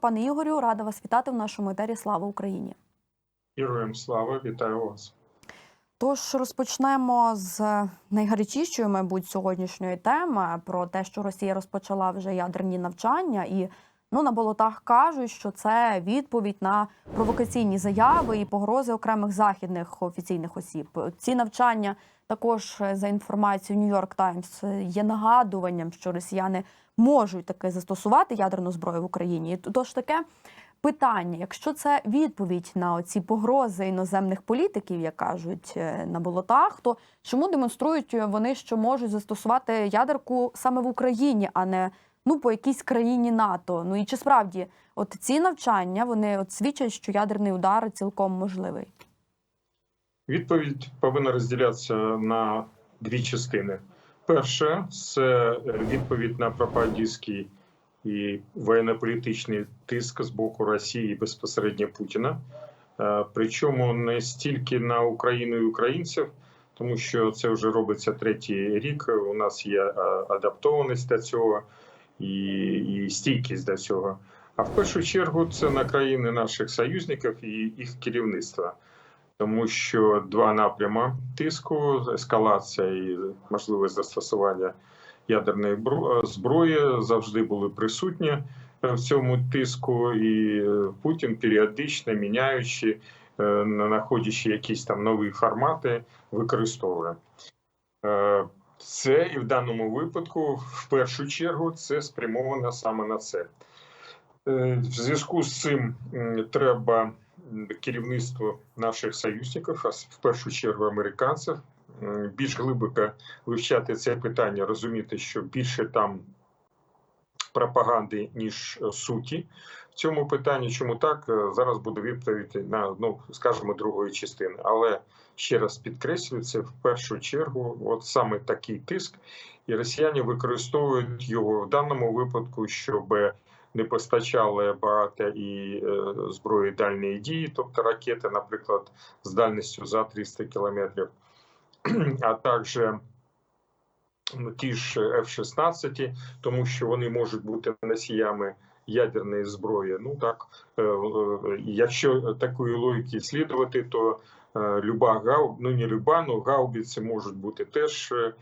Пане Ігорю, рада вас вітати в нашому етері. Слава Україні! Героям слава, вітаю вас. Тож розпочнемо з найгарячішої, мабуть, сьогоднішньої теми про те, що Росія розпочала вже ядерні навчання, і ну на болотах кажуть, що це відповідь на провокаційні заяви і погрози окремих західних офіційних осіб. Ці навчання також е, за інформацією Нью-Йорк Таймс є нагадуванням, що росіяни можуть таки застосувати ядерну зброю в Україні. Тож таке питання: якщо це відповідь на оці погрози іноземних політиків, як кажуть е, на болотах, то чому демонструють вони, що можуть застосувати ядерку саме в Україні, а не ну по якійсь країні НАТО? Ну і чи справді от ці навчання вони от свідчать, що ядерний удар цілком можливий? Відповідь повинна розділятися на дві частини. Перше це відповідь на пропагандистський і воєнно-політичний тиск з боку Росії безпосередньо Путіна. Е, Причому не стільки на Україну і українців, тому що це вже робиться третій рік. У нас є е, адаптованість до цього і, і стійкість до цього. А в першу чергу це на країни наших союзників і їх керівництва. Тому що два напрями тиску, ескалація і можливе застосування ядерної зброї завжди були присутні е, в цьому тиску, і е, Путін періодично міняючи, е, знаходячи якісь там нові формати, використовує. Це і в даному випадку, в першу чергу, це спрямовано саме на це. Е, В зв'язку з цим треба керівництво наших союзників, а в першу чергу американців, більш глибоко вивчати це питання, розуміти, що більше там пропаганди, ніж суті цьому питанні. Чому так? Е, Зараз буде відповідь на ну, скажімо, другої частини. Але ще раз підкреслюю, це в першу чергу, от саме такий тиск, і росіяни використовують його в даному випадку, щоб не постачали багато і е, зброї дальньої дії, тобто ракети, наприклад, з дальністю за 300 кілометрів, а також ті ж F-16, тому що вони можуть бути носіями ядерної зброї. Ну так, е, е, якщо такої логіки слідувати, то е, люба гау, ну не люба, ну гаубиці можуть бути теж. е,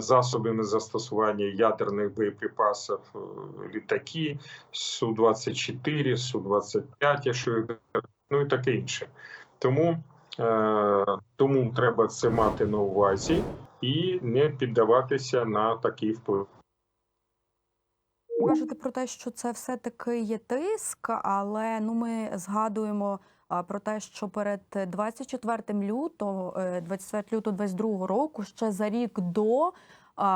Засобами застосування ядерних боєприпасів, е, літаки, Су-24, Су-25, якщо ну і таке інше. Тому, е, тому треба це мати на увазі і не піддаватися на такий вплив. Кажете про те, що це все-таки є тиск, але ну ми згадуємо про те, що перед 24 лютого, е, 24 лютого 22 року, ще за рік до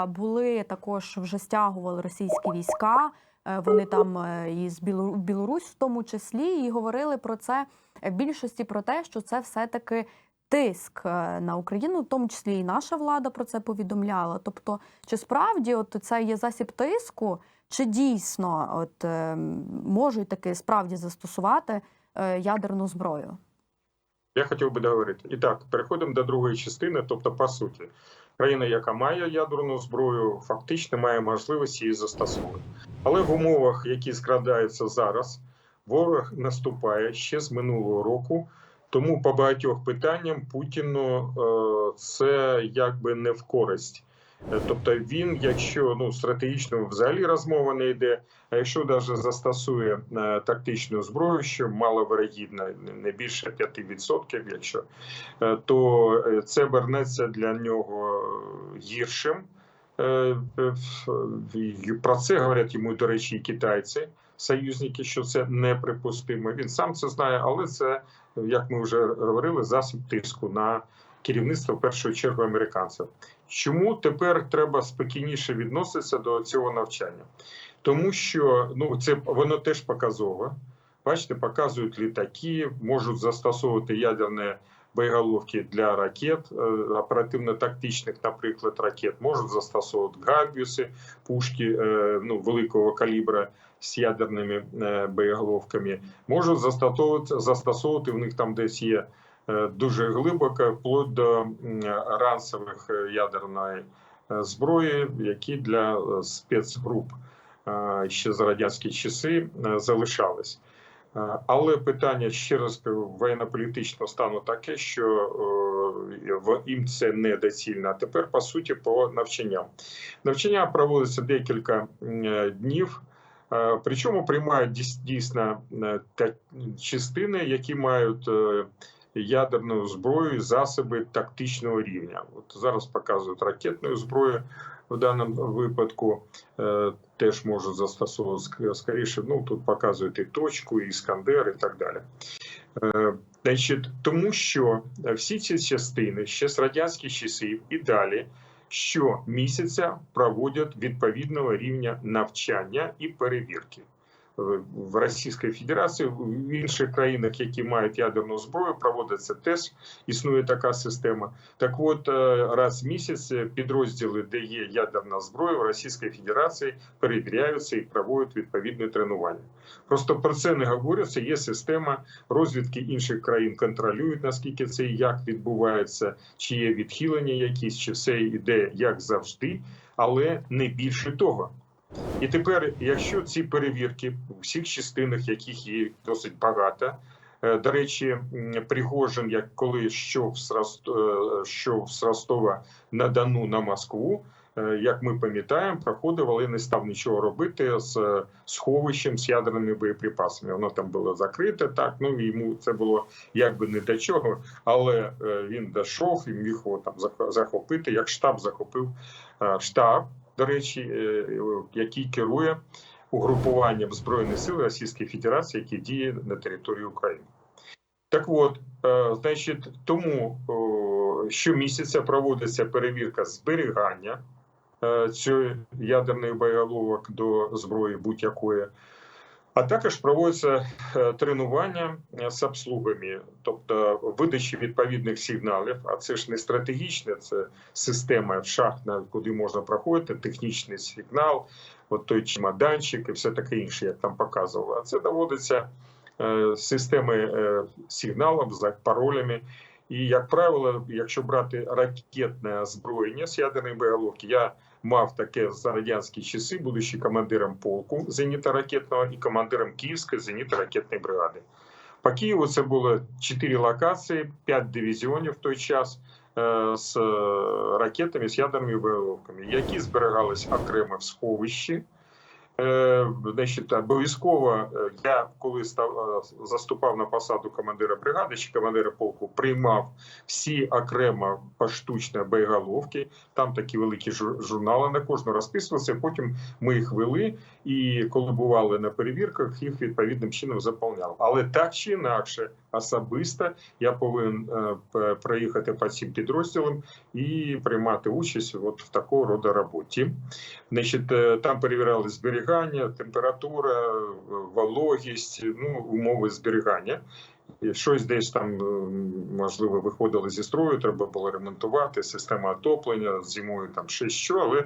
були також вже стягували російські війська. Е, Вони там е, і Білорусь в тому числі і говорили про це е, в більшості про те, що це все-таки тиск е, на Україну, в тому числі і наша влада про це повідомляла. Тобто, чи справді от це є засіб тиску? Чи дійсно от, е, можуть таки справді застосувати е, ядерну зброю? Я хотів би договорити. І так, переходимо до другої частини. Тобто, по суті, країна, яка має ядерну зброю, фактично має можливість її застосовувати. Але в умовах, які складаються зараз, ворог наступає ще з минулого року. Тому по багатьох питанням Путіну е, це якби не в користь. Е, Тобто він, якщо ну стратегічно взагалі розмова не йде, а якщо навіть застосує е, тактичну зброю, що маловирогідно, не- більше 5%, якщо то це вернеться для нього гіршим. Про це говорять йому, до речі, і китайці, союзники, що це неприпустимо. Він сам це знає, але це, як ми вже говорили, засіб тиску на керівництво в першу чергу американців. Чому тепер треба спокійніше відноситися до цього навчання? Тому що ну це воно теж показове. Бачите, показують літаки, можуть застосовувати ядерні боєголовки для ракет, е, оперативно-тактичних, наприклад, ракет, можуть застосовувати габіуси, пушки е, ну, великого калібра з ядерними е, боєголовками, можуть застосовувати, застосовувати в них там десь є дуже глибоко, вплоть до е, ядерної зброї, які для спецгруп ще за радянські часи залишались. Е, Але питання ще раз воєнно-політичного стану таке, що е, в- їм це недоцільно. А тепер по суті по навчанням. Навчання проводиться декілька е, днів. Причому приймають дійс- дійсно частини, які мають ядерну зброю, засоби тактичного рівня. От зараз показують ракетну зброю в даному випадку. е, Теж можуть застосовувати скоріше. Ну тут показують і точку, і іскандер, і так далі. Е, Значить, тому що всі ці частини ще з радянських часів і далі щомісяця проводять відповідного рівня навчання і перевірки. В- Російській Федерації, в інших країнах, які мають ядерну зброю, проводиться теж існує така система. Так от е, раз в місяць підрозділи, де є ядерна зброя в Російській Федерації, перевіряються і проводять відповідне тренування. Просто про це не говориться. Є система розвідки інших країн контролюють наскільки це і як відбувається, чи є відхилення якісь, чи все йде як завжди, але не більше того. І тепер, якщо ці перевірки у всіх частинах, яких є досить багато, е, до речі, Пригожин, як коли йшов з Рост- е, Ростова на Дону на Москву, е, як ми пам'ятаємо, проходив, але не став нічого робити з сховищем з ядерними боєприпасами. Воно там було закрите, так ну йому це було якби не до чого, але він дійшов і міг його там зах- захопити, як штаб захопив штаб, до речі, е, який керує угрупуванням збройних сил Російської Федерації, які діє на території України. Так от, е, значить, тому щомісяця проводиться перевірка зберігання е, цієї ядерної боєголовок до зброї будь-якої. А також проводяться е, тренування е, з обслугами, тобто видачі відповідних сигналів. А це ж не стратегічне, це система шахтна, куди можна проходити, технічний сигнал, от той чемоданчик і все таке інше, як там показували. А це доводиться е, системи сигналів за паролями. І, як правило, якщо брати ракетне озброєння з ядерної боєголовки, я мав таке за радянські часи, будучи командиром полку зенітно-ракетного і командиром Київської зенітно-ракетної бригади. По Києву це було 4 локації, п'ять дивізіонів в той час е, з е, ракетами, з ядерними боєголовками, які зберігались окремо в сховищі. Е, Значить, обов'язково е, я коли став е, заступав на посаду командира бригади чи командира полку, приймав всі окремо поштучні боєголовки. Там такі великі журнали на кожну розписувалися. Потім ми їх вели, і коли бували на перевірках, їх відповідним чином заповняв. Але так чи інакше, особисто я повинен проїхати по цим підрозділам і приймати участь от в такого роду роботі. Значить, там перевіряли зберігання, температура, е, вологість, ну, умови зберігання. І щось десь там е, можливо виходило зі строю, треба було ремонтувати, система отоплення зимою там ще що, але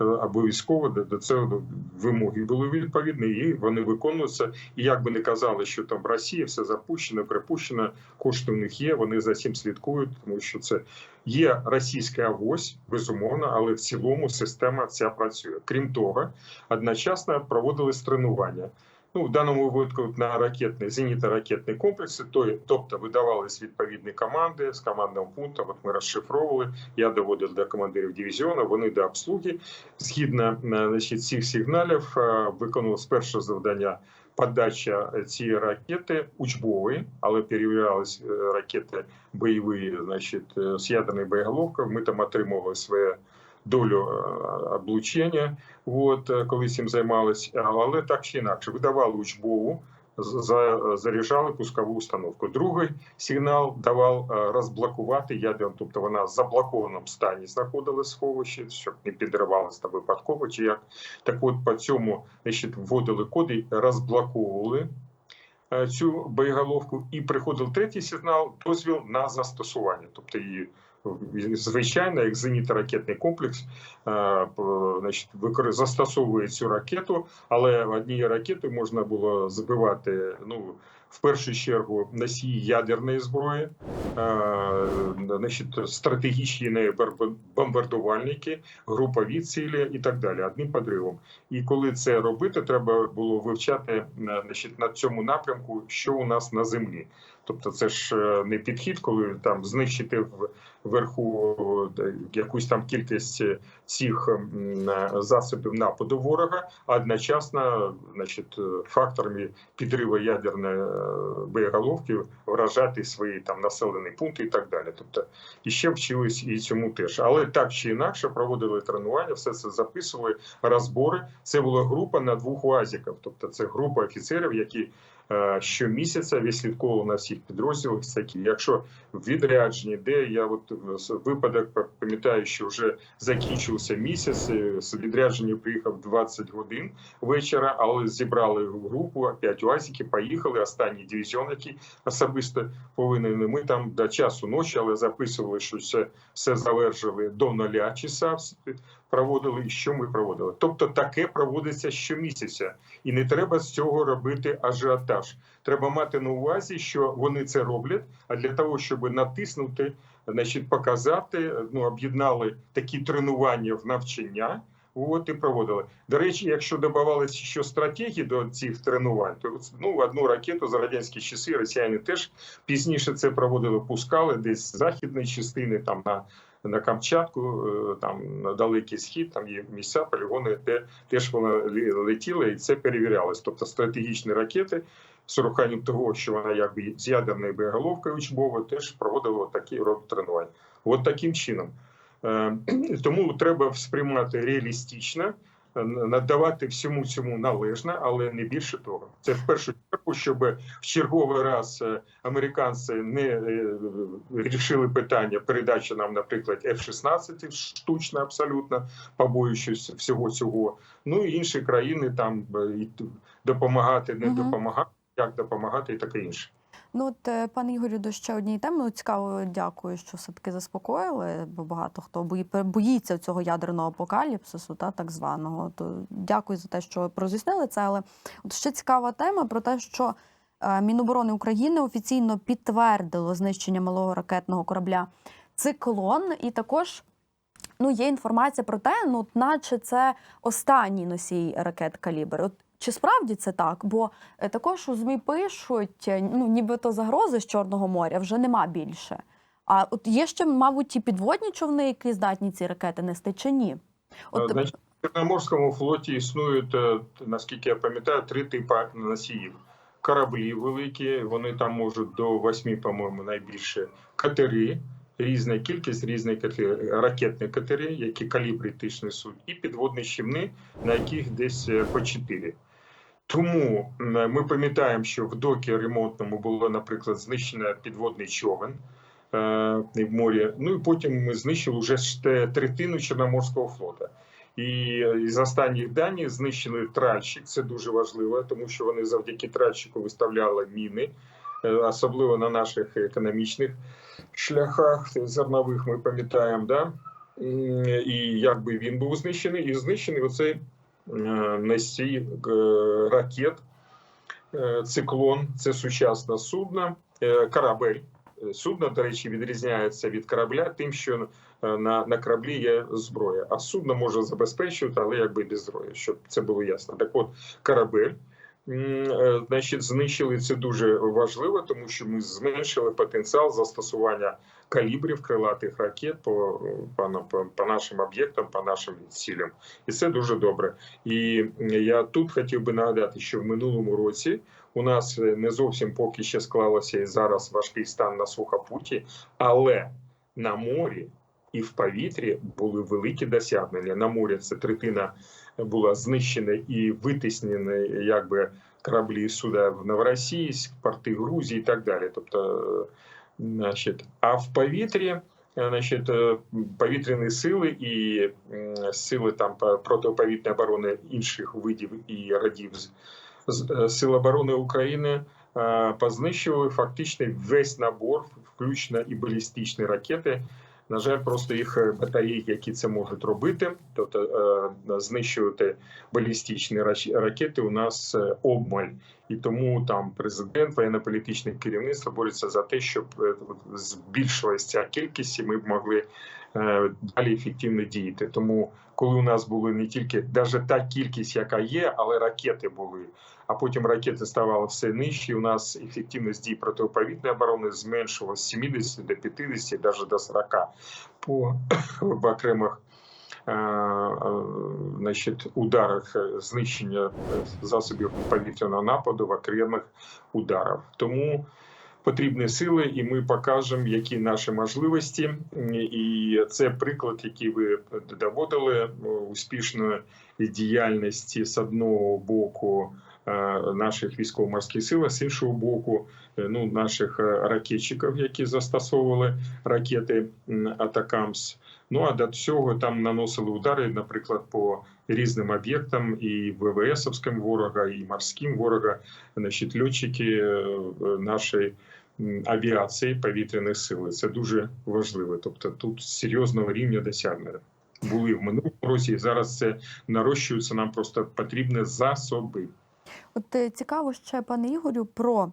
е, обов'язково до, цього вимоги були відповідні, і вони виконуються. І як би не казали, що там в Росії все запущено, припущено, кошти у них є, вони за цим слідкують, тому що це є російська авось, безумовно, але в цілому система ця працює. Крім того, одночасно проводились тренування. Ну, в даному випадку на ракетний зенітно-ракетний комплекси, то, тобто видавались відповідні команди з командного пункту. От ми розшифровували. Я доводив до командирів дивізіону, вони до обслуги. Згідно е, значить, цих сигналів, е, виконувалось перше завдання. Подача цієї ракети учбової, але перевірялись е, ракети бойові, значить, е, з ядерною боєголовкою. Ми там отримували своє долю е, облучення, от, е, коли цим займалися, але так чи інакше, видавали учбову, заряджали пускову установку. Другий сигнал давав е, розблокувати ядерну, тобто вона в заблокованому стані знаходилась в сховищі, щоб не підривалася там випадково чи як. Так от по цьому значить, вводили коди, розблоковували цю боєголовку, і приходив третій сигнал, дозвіл на застосування, тобто її звичайно, як зенітно-ракетний комплекс, е, значить, застосовує цю ракету, але однією ракетою можна було збивати ну, в першу чергу носії ядерної зброї, е, значить, стратегічні бомбардувальники, групові цілі і так далі, одним підривом. І коли це робити, треба було вивчати е, значить, на цьому напрямку, що у нас на землі. Тобто, це ж е, не підхід, коли там знищити в- вверху е, якусь там кількість цих засобів нападу ворога, а одночасно, значить, факторами підриву ядерної е, боєголовки вражати свої там населені пункти і так далі. Тобто і ще вчились і цьому теж. Але так чи інакше проводили тренування, все це записували, розбори. Це була група на двох уазіків. Тобто, це група офіцерів, які щомісяця відслідковували на всіх підрозділах. Такі, якщо в відрядженні, де я от е, випадок пам'ятаю, що вже закінчився місяць. е, З відрядження приїхав 20 годин вечора, але зібрали групу, 5 уазиків, поїхали. Останній дивізіон, який особисто повинен. Ми там до часу ночі, але записували, що все, все завершили до нуля часа. Проводили і що ми проводили. Тобто таке проводиться щомісяця, і не треба з цього робити ажіотаж. Треба мати на увазі, що вони це роблять. А для того, щоб натиснути, значить, показати, ну об'єднали такі тренування в навчання. От і проводили. До речі, якщо додавалися ще стратегії до цих тренувань, то ну одну ракету за радянські часи росіяни теж пізніше це проводили, пускали десь з західної частини, там на, на Камчатку, е, там на далекий схід, там є місця, полігони, де теж вона летіла, і це перевірялось. Тобто стратегічні ракети з урахуванням того, що вона якби з ядерною боєголовкою учбовою, теж проводила такі род тренувань. От таким чином. Е, Тому треба сприймати реалістично, надавати всьому цьому належне, але не більше того. Це в першу чергу, щоб в черговий раз е, американці не е, рішили питання передачі нам, наприклад, F-16 штучно абсолютно, побоюючись всього цього. Ну і інші країни там е, допомагати, не допомагати, як допомагати і таке інше. Ну, от, е, пане Ігорю, до ще однієї теми. Ну, цікаво, дякую, що все-таки заспокоїли, бо багато хто боїться цього ядерного апокаліпсису, та так званого. То дякую за те, що роз'яснили це. Але от ще цікава тема про те, що е, Міноборони України офіційно підтвердило знищення малого ракетного корабля Циклон, і також. Ну, є інформація про те, ну, наче це останній носій ракет калібр. От чи справді це так? Бо е, також у ЗМІ пишуть, е, ну нібито загрози з Чорного моря вже нема більше. А от є ще, мабуть, ті підводні човни, які здатні ці ракети нести, чи ні? От, Значить, Чорноморському флоті існують, е, наскільки я пам'ятаю, три типи носіїв. Кораблі великі, вони там можуть до восьми, по-моєму, найбільше катери, різна кількість, різні катери, ракетні катери, які калібри теж несуть, і підводні щемни, на яких десь по чотири. Тому ми пам'ятаємо, що в докі ремонтному було, наприклад, знищено підводний човен е, в морі. Ну і потім ми знищили вже третину Чорноморського флота. І е, з останніх даних знищили тральщик. Це дуже важливо, тому що вони завдяки тральщику виставляли міни, е, особливо на наших економічних шляхах зернових. Ми пам'ятаємо, да? І якби він був знищений, і знищений оцей носій е, ракет. Е, Циклон це сучасне судно, е, корабель. Е, Судно, до речі, відрізняється від корабля тим, що е, на, на кораблі є зброя, а судно може забезпечувати, але якби без зброї, щоб це було ясно. Так от корабель. Е, Значить, знищили це дуже важливо, тому що ми зменшили потенціал застосування калібрів крилатих ракет по, по, по, по нашим об'єктам, по нашим цілям, і це дуже добре. І я тут хотів би нагадати, що в минулому році у нас е, не зовсім поки ще склалося і зараз важкий стан на сухопуті, але на морі і в повітрі були великі досягнення. На морі це третина була знищена і витіснена, якби кораблі суда в Новоросійськ, порти Грузії і так далі. Тобто, значить, а в повітрі. Значить, повітряні сили і сили там по- протиповітряної оборони інших видів і е, Сил оборони України познищували фактично весь набор, включно і балістичні ракети На жаль, просто їх е, батареї, які це можуть робити, тобто е, знищувати балістичні ракети, у нас е, обмаль. І тому там президент, воєнно-політичне керівництво борються за те, щоб збільшилася ця кількість, і ми б могли далі ефективно діяти. Тому, коли у нас були не тільки навіть та кількість, яка є, але ракети були. А потім ракети ставали все нижчі. У нас ефективність дій протиповітряної оборони зменшувалася з 70 до 50, навіть до 40 по в окремих е, е, значить, ударах е, знищення засобів повітряного нападу в окремих ударах. Тому потрібні сили, і ми покажемо, які наші можливості. І це приклад, який ви доводили успішної діяльності з одного боку. Е, Наших військово-морських сил, а з іншого боку, е, ну наших е, ракетчиків, які застосовували ракети Атакамс. Ну а до цього там наносили удари, наприклад, по різним об'єктам, і ВВСовським ворога, і морським ворога, значить, льотчики нашої авіації повітряних сил. Це дуже важливо. Тобто тут серйозного рівня досягнення. Були в минулому році, і зараз це нарощується. Нам просто потрібні засоби. От е, цікаво ще, пане Ігорю, про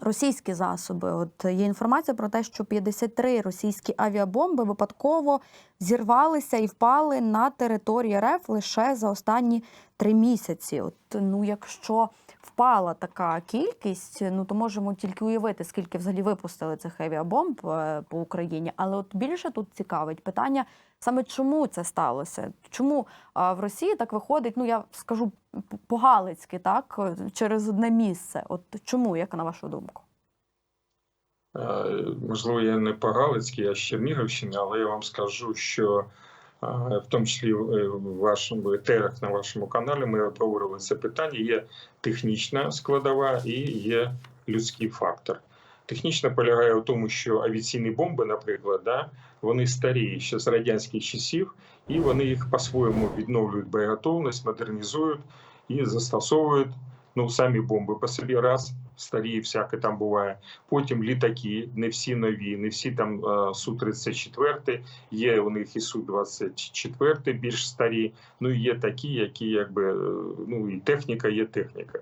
російські засоби. От є інформація про те, що 53 російські авіабомби випадково зірвалися і впали на території РФ лише за останні три місяці. От ну, якщо впала така кількість, ну то можемо тільки уявити, скільки взагалі випустили цих авіабомб е, по Україні. Але от більше тут цікавить питання саме чому це сталося? Чому в Росії так виходить? Ну я скажу по-галицьки, так через одне місце. От чому, як на вашу думку? Е, Можливо, я не по-галицьки, я з Чернігівщини, але я вам скажу, що е, в тому числі е, в вашому етерах на вашому каналі ми обговорили це питання. Є технічна складова і є людський фактор. Технічна полягає в тому, що авіаційні бомби, наприклад, да, вони старі ще з радянських часів, і вони їх по-своєму відновлюють боєготовність, модернізують і застосовують ну, самі бомби по собі раз, старі, всяке там буває. Потім літаки, не всі нові, не всі там е, Су-34, є у них і Су-24 більш старі, ну є такі, які якби, е, ну і техніка є техніка.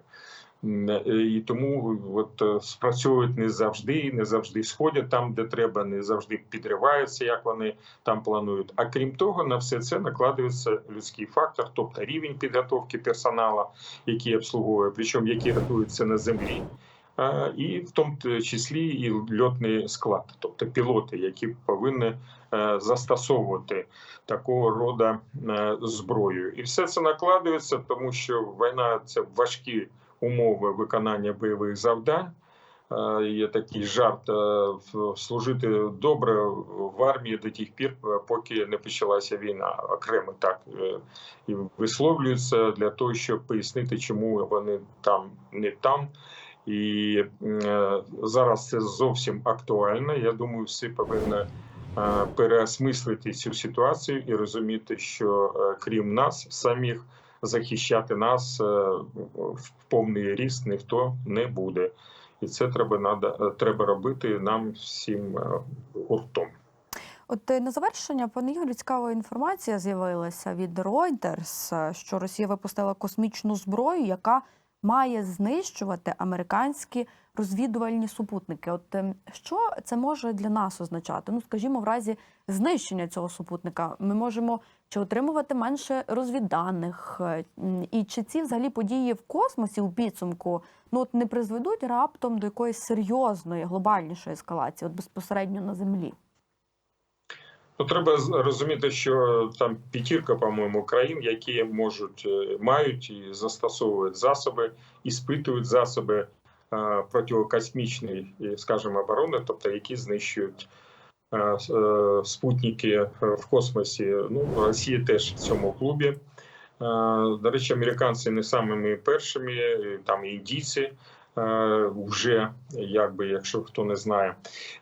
Е, І тому от е, спрацьовують не завжди, не завжди сходять там, де треба, не завжди підриваються, як вони там планують. А крім того, на все це накладається людський фактор, тобто рівень підготовки персоналу, який обслуговує, причому який рятується на землі. І в тому числі і льотний склад, тобто пілоти, які повинні е, застосовувати такого роду зброю, і все це накладується, тому що війна це важкі умови виконання бойових завдань. Е, Є такий жарт е, служити добре в армії до тих пір, е, поки не почалася війна. Окремо так і висловлюються для того, щоб пояснити, чому вони там не там. І зараз це зовсім актуально. Я думаю, всі повинні переосмислити цю ситуацію і розуміти, що крім нас самих захищати нас е, в повний ріст ніхто не буде. І це треба надо, треба робити нам всім е, гуртом. От е, на завершення, пане Ігорю, цікава інформація з'явилася від Reuters, е, що Росія випустила космічну зброю, яка має знищувати американські розвідувальні супутники. От ем, що це може для нас означати? Ну, скажімо, в разі знищення цього супутника ми можемо чи отримувати менше розвідданих, е, і чи ці взагалі події в космосі у підсумку ну от не призведуть раптом до якоїсь серйозної глобальнішої ескалації, от безпосередньо на землі? Ну, треба розуміти, що там п'ятірка, по-моєму, країн, які можуть е, мають і застосовують засоби, іспитують засоби протикосмічної, скажімо, оборони, тобто які знищують е, е, спутники е, в космосі. Ну, Росія теж в цьому клубі. Е, До речі, американці не самими першими, там індійці. Е, Вже якби, якщо хто не знає,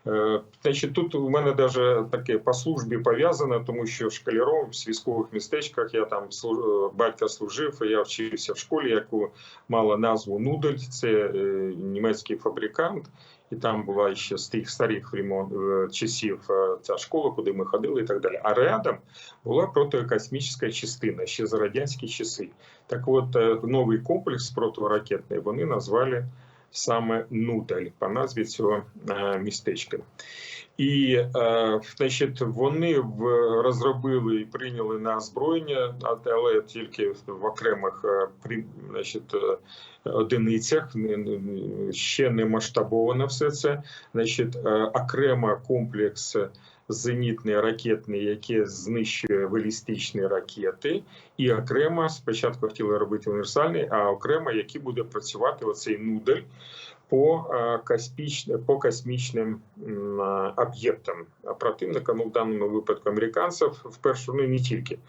Е, Значить, тут у мене даже таке по службі пов'язане, тому що школяром в військових містечках я там батька е, служив, і я вчився в школі, яку мала назву Нудель. Це німецький фабрикант. І там була ще з тих старих е, часів е, ця школа, куди ми ходили, і так далі. А рядом була протикосмічна частина ще за радянські часи. Так от е, новий комплекс протиракетний вони назвали саме Нудель по назві цього е, містечка. І е, значить, вони розробили і прийняли на озброєння, але тільки в окремих е, значить, одиницях, ще не масштабовано все це. Значить, окремо комплекс зенітний ракетний, який знищує балістичні ракети, і окремо спочатку хотіли робити універсальний, а окремо, який буде працювати оцей нудель по е, космічне- по космічним об'єктам противника, ну в даному випадку американців, вперше ну і не тільки.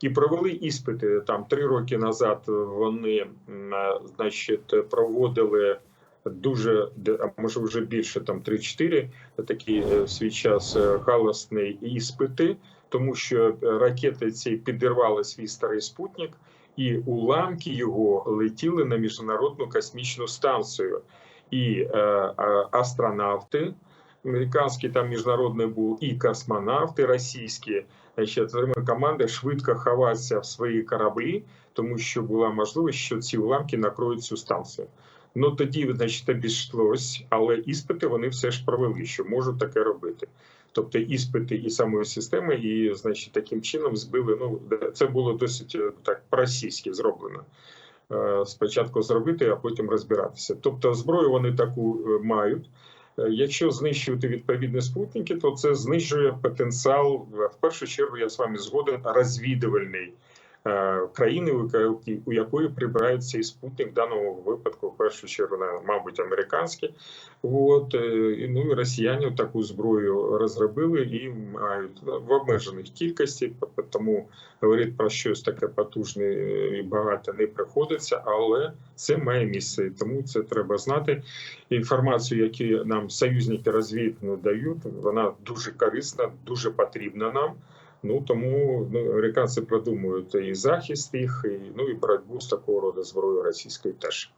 І провели іспити там три роки назад. Вони е, значить проводили дуже а може вже більше там 3-4 такі е, в свій час е, галасні іспити, тому що е, ракети ці підірвали свій старий спутник, і уламки його летіли на міжнародну космічну станцію. І е, астронавти, американські там міжнародний був, і космонавти російські, значить, команди швидко ховатися в свої кораблі, тому що була можливість, що ці уламки накроють цю станцію. Ну тоді, значить, обійшлось, але іспити вони все ж провели, що можуть таке робити. Тобто іспити і самої системи, і значить таким чином збили. Ну це було досить е, так по-російськи зроблено. Е, Спочатку зробити, а потім розбиратися. Тобто, зброю вони таку е, мають. Якщо знищувати відповідні спутники, то це знижує потенціал в першу чергу. Я з вами згоден розвідувальний країни, у якої прибирають цей спутник в даному випадку, в першу чергу, мабуть, американські. От е, ну і росіяни таку зброю розробили і мають в обмежених кількості, тому говорити про щось таке потужне е, і багато не приходиться, але це має місце, і тому це треба знати. Інформацію, яку нам союзники розвідно дають, вона дуже корисна, дуже потрібна нам. Ну тому ну, американці продумують і захист їх, і ну і боротьбу з такого роду зброєю російською теж.